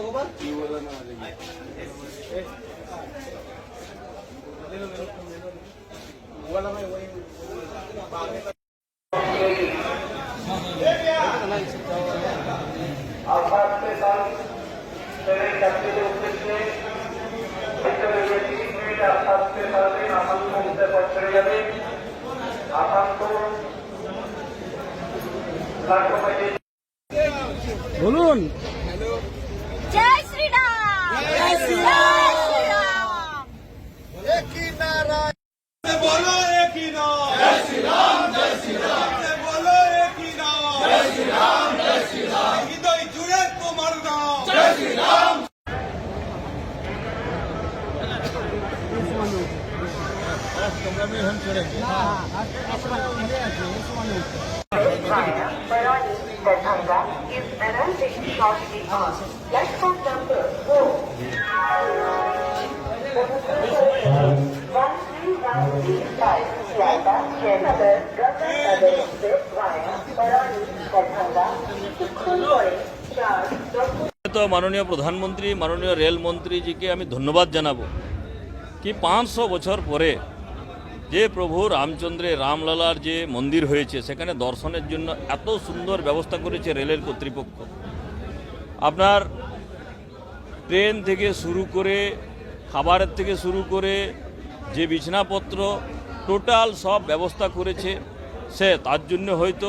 যে বলুন। Veroni Tertanga. Let's put them দশ তো মাননীয় প্রধানমন্ত্রী, মাননীয় রেলমন্ত্রীজিকে আমি ধন্যবাদ জানাব কি পাঁচশো বছর পরে যে প্রভু রামচন্দ্রের রামলালার যে মন্দির হয়েছে, সেখানে দর্শনের জন্য এত সুন্দর ব্যবস্থা করেছে রেলের কর্তৃপক্ষ। আপনার ট্রেন থেকে শুরু করে, খাবারের থেকে শুরু করে যে বিছনাপত্র টোটাল সব ব্যবস্থা করেছে। সে তার জন্য হয়তো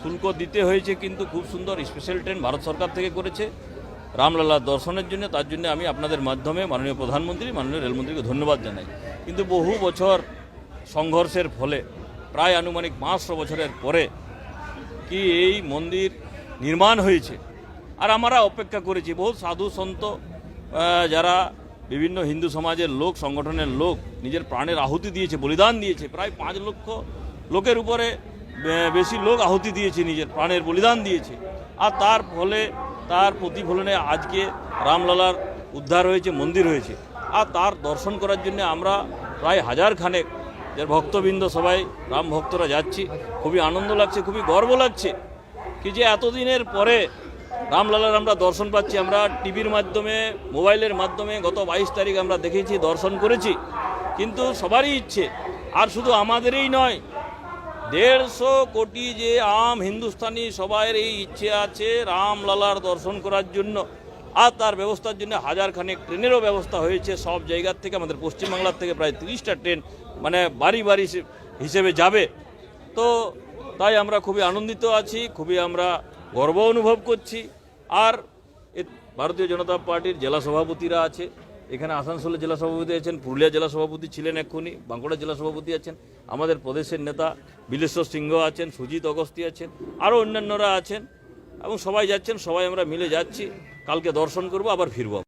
শুল্ক দিতে হয়েছে, কিন্তু খুব সুন্দর স্পেশাল ট্রেন ভারত সরকার থেকে করেছে। রামলালার দর্শনের জন্য, তার জন্য আমি আপনাদের মাধ্যমে মাননীয় প্রধানমন্ত্রী, মাননীয় রেলমন্ত্রীকে ধন্যবাদ জানাই। কিন্তু বহু বছর সংঘর্ষের ফলে, প্রায় আনুমানিক পাঁচশো বছরের পরে কি এই মন্দির নির্মাণ হয়েছে? আর আমরা অপেক্ষা করেছি, বহু সাধু সন্ত যারা বিভিন্ন হিন্দু সমাজের লোক, সংগঠনের লোক নিজের প্রাণের আহুতি দিয়েছে, বলিদান দিয়েছে। প্রায় পাঁচ লক্ষ লোকের উপরে বেশি লোক আহুতি দিয়েছে নিজের প্রাণের বলিদান দিয়েছে। আর তার ফলে, তার প্রতিফলনে আজকে রামলালার উদ্ধার হয়েছে, মন্দির হয়েছে। আর তার দর্শন করার জন্য আমরা প্রায় হাজার খানেক যে ভক্তবৃন্দ সবাই, রাম ভক্তরা যাচ্ছি। খুবই আনন্দ লাগছে, খুবই গর্ব লাগছে। কি যে এতদিনের পরে রামলালার আমরা দর্শন পাচ্ছি, আমরা টিভির মাধ্যমে, মোবাইলের মাধ্যমে গত বাইশ তারিখ আমরা দেখেছি, দর্শন করেছি। কিন্তু সবারই ইচ্ছে, আর শুধু আমাদেরই নয়, দেড়শো কোটি যে আম হিন্দুস্তানি সবাইয়ের এই ইচ্ছে আছে রামলালার দর্শন করার জন্য। আর তার ব্যবস্থার জন্য হাজারখানেক ট্রেনেরও ব্যবস্থা হয়েছে, সব জায়গার থেকে আমাদের পশ্চিমবাংলার থেকে প্রায় তিরিশটা ট্রেন মানে বাড়ি বাড়ি হিসে- হিসেবে যাবে। তো তাই আমরা খুবই আনন্দিত আছি, খুবই আমরা গর্ব অনুভব করছি। আর ভারতীয় জনতা পার্টির জেলা সভাপতিরা আছে। এখানে আসানসোলের জেলা সভাপতি আছেন, পুরুলিয়া জেলা সভাপতি ছিলেন এক্ষুনি, বাঁকুড়া জেলা সভাপতি আছেন, আমাদের প্রদেশের নেতা বিলেশ্বর সিংহ আছেন, সুজিত অগস্তি আছেন, আরও অন্যান্যরা আছেন এবং সবাই যাচ্ছেন, সবাই আমরা মিলে যাচ্ছি। কালকে দর্শন করব, আবার ফিরবো